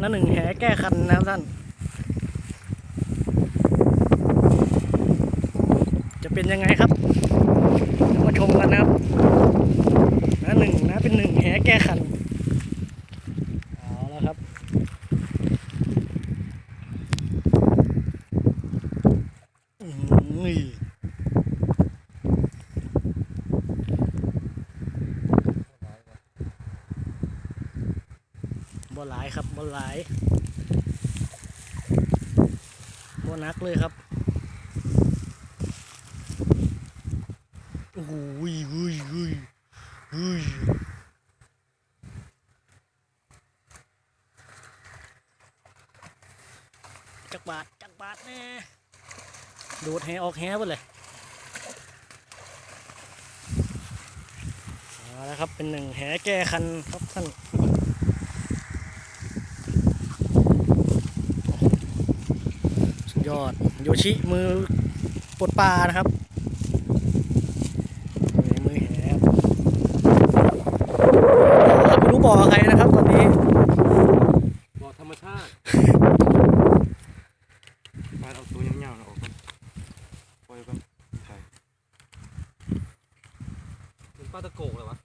นั่นหนึ่งแหแก้คันนะครับท่าน จะเป็นยังไงครับ มาชมกันนะครับนะหนึ่งนะเป็นหนึ่งแหแก้คันเอาแล้วครับอื้อหือ บ่หลายครับบ่หลายบ่นักเลยครับโอ้โหยเฮ้ยเฮ้ยเฮ้ยจักบาทจักบาทแน่โดดแหออกแหไปเลยเอาละครับเป็นหนึ่งแหแก้คันครับท่านสุด ยอดโยชิมือปลดปลานะครับมือมือแหครับไม่รู้บอกใครนะครับตอนนี้บ่อธรรมชาติการเอาตัวยาวๆนะออกก่อนปล่อยก่อนถ่ายเป็นปลาตะโกกเลยวะ